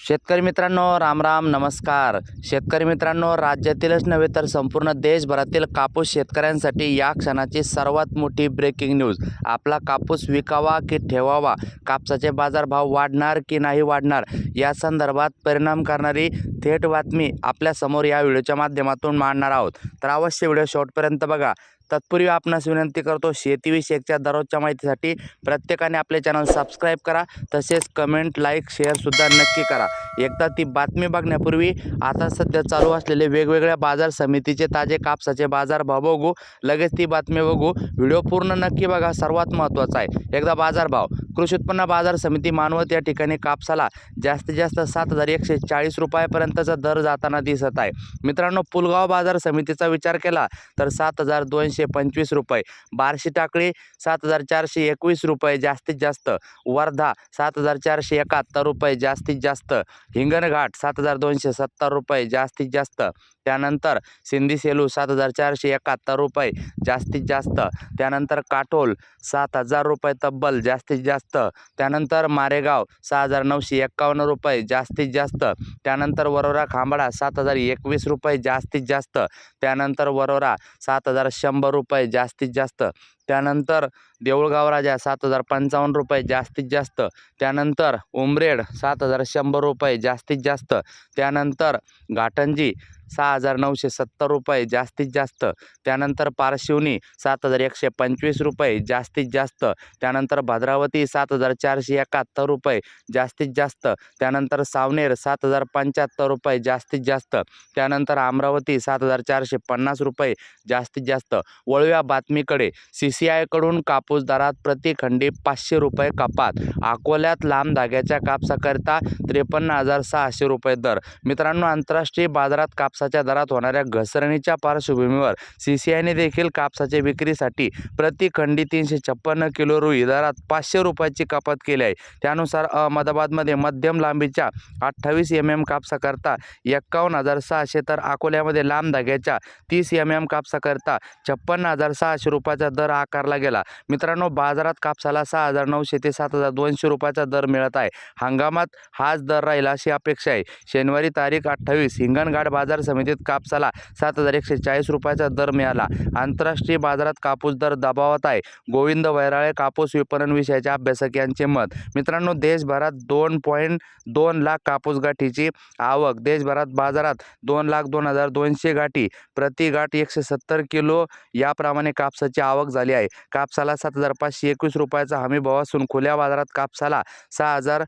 शेतकरी मित्रांनो राम राम नमस्कार. शेतकरी मित्रांनो राज्यातीलच नव्हे तर संपूर्ण देशभरातील कापूस शेतकऱ्यांसाठी या क्षणाची सर्वात मोठी ब्रेकिंग न्यूज आपला कापूस विकावा की ठेवावा? कापसाचे बाजारभाव वाढणार की नाही वाढणार? या संदर्भात परिणाम करणारी थेट बातमी आपल्यासमोर या व्हिडिओच्या माध्यमातून मांडणार आहोत. तर अवश्य व्हिडिओ शेवटपर्यंत बघा. तत्पूर्वी आपणास विनंती करतो शेतीविषयकच्या दररोजच्या माहितीसाठी प्रत्येकाने आपले चॅनल सबस्क्राईब करा तसेच कमेंट लाईक शेअरसुद्धा नक्की करा. एकदा ती बातमी बघण्यापूर्वी आता सध्या चालू असलेले वेगवेगळ्या बाजार समितीचे ताजे कापसाचे बाजार भाव बघू लगेच ती बातमी बघू. व्हिडिओ पूर्ण नक्की बघा सर्वात महत्त्वाचा आहे. एकदा बाजारभाव कृषी उत्पन्न बाजार समिती मानवत या ठिकाणी कापसाला जास्तीत जास्त सात हजार एकशे चाळीस रुपयापर्यंतचा दर जाताना दिसत आहे. मित्रांनो पुलगाव बाजार समितीचा विचार केला तर सात हजार दोनशे पंचवीस रुपये बार्शी टाकळी सात हजार चारशे एकवीस रुपये जास्तीत जास्त वर्धा सात हजार चारशे एकाहत्तर रुपये जास्तीत जास्त हिंगणघाट सात हजार दोनशे सत्तर रुपये जास्तीत जास्त त्यानंतर सिंधी सेलू सात हजार चारशे एकाहत्तर रुपये जास्तीत जास्त. त्यानंतर काटोल सात हजार रुपये तब्बल जास्तीत जास्त. त्यानंतर मारेगाव सहा हजार नऊशे एक्कावन्न रुपये जास्तीत जास्त. त्यानंतर वरोरा खांबडा सात हजार एकवीस रुपये जास्तीत जास्त. त्यानंतर वरोरा सात हजार शंभर रुपये जास्तीत जास्त. त्यानंतर देऊळगाव राजा सात हजार पंचावन्न रुपये जास्तीत जास्त. त्यानंतर उमरेड सात हजार शंभर रुपये जास्तीत जास्त. त्यानंतर घाटंजी सहा हजार नऊशे सत्तर रुपये जास्तीत जास्त. त्यानंतर पारशिवनी सात हजार एकशे पंचवीस रुपये जास्तीत जास्त. त्यानंतर भद्रावती सात हजार चारशे एकाहत्तर रुपये जास्तीत जास्त. त्यानंतर सावनेर सात हजार पंच्याहत्तर रुपये जास्तीत जास्त. त्यानंतर अमरावती सात हजार चारशे पन्नास रुपये जास्तीत जास्त. वळूया बातमीकडे. सी सी आयकडून कापूस दरात प्रति खंडी पाचशे रुपये कपात. अकोल्यात लांब धाग्याच्या कापसाकरिता त्रेपन्न हजार सहाशे रुपये दर. मित्रांनो आंतरराष्ट्रीय बाजारात कापसाच्या दरात होणाऱ्या घसरणीच्या पार्श्वभूमीवर सी सी आयने देखील कापसाच्या विक्रीसाठी प्रति खंडी तीनशे छप्पन्न किलो रुई दरात पाचशे रुपयाची कपात केली आहे. त्यानुसार अहमदाबादमध्ये मध्यम लांबीच्या अठ्ठावीस एम एम कापसाकरता एक्कावन्न हजार सहाशे तर अकोल्यामध्ये लांब धाग्याच्या तीस एम एम कापसाकरता छप्पन्न हजार सहाशे रुपयाचा दर आकारला गेला. मित्रांनो बाजारात कापसाला सहा हजार नऊशे ते सात हजार दोनशे रुपयाचा दर मिळत आहे. हंगामात हाच दर राहील अशी अपेक्षा आहे. शनिवारी तारीख अठ्ठावीस हिंगणघाट बाजार समितीत कापसाला सात हजार एकशे चाळीस रुपयाचा दर मिळाला. आंतरराष्ट्रीय बाजारात कापूस दर दबावात आहे. गोविंद वैराळे कापूस विपणन विषयाचे अभ्यासक यांचे मत मित्रांनो देशभरात दोन पॉईंट दोन लाख कापूस गाठीची आवक देशभरात बाजारात दोन लाख दोन हजार दोनशे गाठी प्रति गाठ एकशे सत्तर किलो याप्रमाणे कापसाची आवक झाली आहे. कापसाला सात हजार पाचशे एकवीस रुपयाचा हमी भाव असून खुल्या बाजारात कापसाला सहा हजार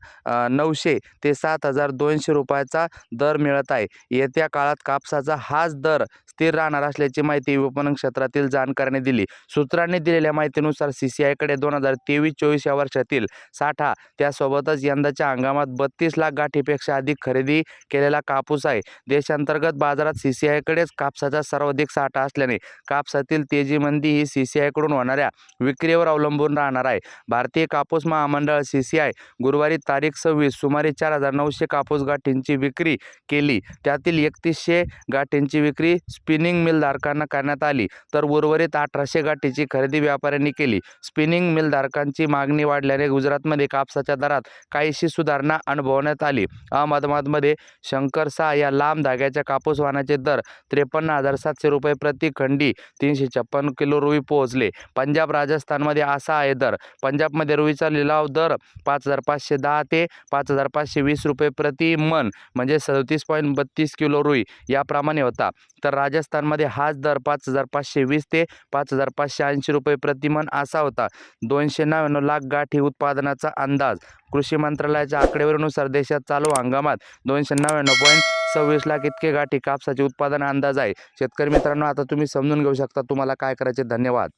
नऊशे ते सात हजार दोनशे रुपयाचा दर मिळत आहे. येत्या काळात कापसाचा हाच दर स्थिर राहणार असल्याची माहिती विपणन क्षेत्रातील जाणकारांनी दिली. सूत्रांनी दिलेल्या माहितीनुसार सी सी आयकडे दोन हजार तेवीस चोवीस या वर्षातील साठा त्यासोबतच यंदाच्या हंगामात बत्तीस लाख गाठीपेक्षा अधिक खरेदी केलेला कापूस आहे. देशांतर्गत बाजारात सी सी आयकडेच कापसाचा सर्वाधिक साठा असल्याने कापसातील तेजीमंदी ही सी सी आयकडून होणाऱ्या विक्रीवर अवलंबून राहणार आहे. भारतीय कापूस महामंडळ सी सी आय गुरुवारी तारीख सव्वीस सुमारे चार हजार नऊशे कापूस गाठींची विक्री केली. त्यातील एकतीसशे गाठींची विक्री स्पिनिंग मिलधारकांना करण्यात आली. तर उर्वरित अठराशे गाठीची खरेदी व्यापाऱ्यांनी केली. स्पिनिंग मिलधारकांची मागणी वाढल्याने गुजरातमध्ये कापसाच्या दरात काहीशी सुधारणा अनुभवण्यात आली. अहमदाबादमध्ये शंकर शाह या लांब धाग्याच्या कापूस वाहनाचे दर त्रेपन्न हजार सातशे रुपये प्रति खंडी तीनशे छप्पन्न किलो रुई पोहोचले. पंजाब राजस्थानमध्ये असा आहे दर. पंजाबमध्ये रुईचा लिलाव दर पाच हजार पाचशे दहा ते पाच हजार पाचशे वीस रुपये प्रति मन म्हणजे सदतीस पॉईंट बत्तीस किलो रुई. याप्रमाणे होता. तर राजस्थानमध्ये हाच दर पाच हजार पाचशे वीस ते पाच हजार पाचशे ऐंशी रुपये प्रतिमन असा होता. दोनशे नव्याण्णव लाख गाठी उत्पादनाचा अंदाज. कृषी मंत्रालयाच्या आकडेवारीनुसार देशात चालू हंगामात दोनशे नव्याण्णव पॉईंट सव्वीस लाख इतके गाठी कापसाचे उत्पादन अंदाज आहे. शेतकरी मित्रांनो आता तुम्ही समजून घेऊ शकता तुम्हाला काय करायचे. धन्यवाद.